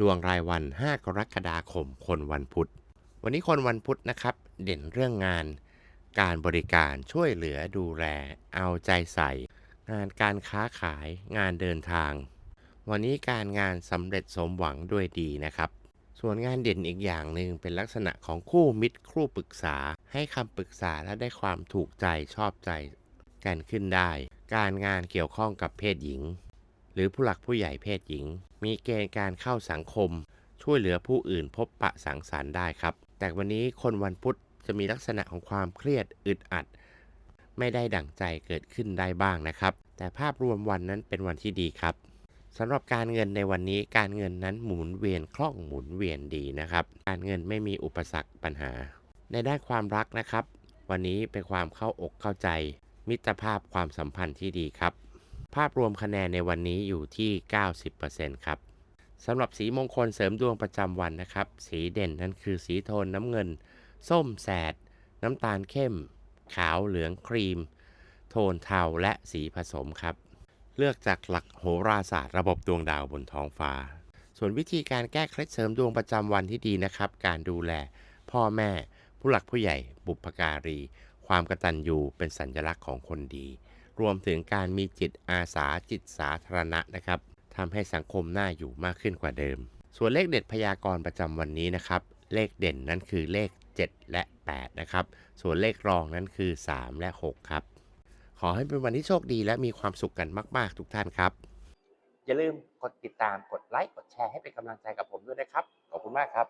ดวงรายวัน 5 กรกฎาคม คนวันพุธ วันนี้คนวันพุธนะครับ เด่นเรื่องงาน การบริการช่วยเหลือดูแล เอาใจใส่ งานการค้าขาย งานเดินทาง วันนี้การงานสำเร็จสมหวังด้วยดีนะครับ ส่วนงานเด่นอีกอย่างหนึ่งเป็นลักษณะของคู่มิตรคู่ปรึกษา ให้คำปรึกษาและได้ความถูกใจชอบใจกันขึ้นได้ การงานเกี่ยวข้องกับเพศหญิง รือผู้หลักผู้ใหญ่เพศหญิง มีเกณฑ์การเข้าสังคม ช่วยเหลือผู้อื่นพบปะสังสรรค์ได้ครับ แต่วันนี้คนวันพุธจะมีลักษณะของความเครียดอึดอัด ไม่ได้ดั่งใจเกิดขึ้นได้บ้างนะครับ แต่ภาพรวมวันนั้นเป็นวันที่ดีครับสำหรับการเงินในวันนี้การเงินนั้นหมุนเวียนคล่องหมุนเวียนดีนะครับ การเงินไม่มีอุปสรรคปัญหา ในด้านความรักนะครับ วันนี้เป็นความเข้าอกเข้าใจ มิตรภาพความสัมพันธ์ที่ดีครับ ภาพรวมคะแนนในวันนี้อยู่ที่ 90%ครับสำหรับสีมงคลเสริมดวงประจำวันนะครับ สีเด่นนั้นคือสีโทนน้ำเงิน ส้มแสด น้ำตาลเข้ม ขาวเหลืองครีม โทนเทาและสีผสมครับ เลือกจากหลักโหราศาสตร์ระบบดวงดาวบนท้องฟ้า ส่วนวิธีการแก้เคล็ดเสริมดวงประจำวันที่ดีนะครับ การดูแล พ่อแม่ ผู้หลักผู้ใหญ่ บุพการี ความกตัญญูเป็นสัญลักษณ์ของคนดี รวมถึงการมีจิตอาสาจิตสาธารณะนะครับทำให้สังคมน่าอยู่มากขึ้นกว่าเดิม ส่วนเลขเด็ดพยากรณ์ประจำวันนี้นะครับ เลขเด่นนั้นคือเลข 7 และ 8 นะครับ ส่วนเลขรองนั้นคือ 3 และ 6 ครับ ขอให้เป็นวันที่โชคดีและมีความสุขกันมาก ๆ ทุกท่านครับ อย่าลืมกดติดตามกดไลค์กดแชร์ให้เป็นกำลังใจกับผมด้วยนะครับ ขอบคุณมากครับ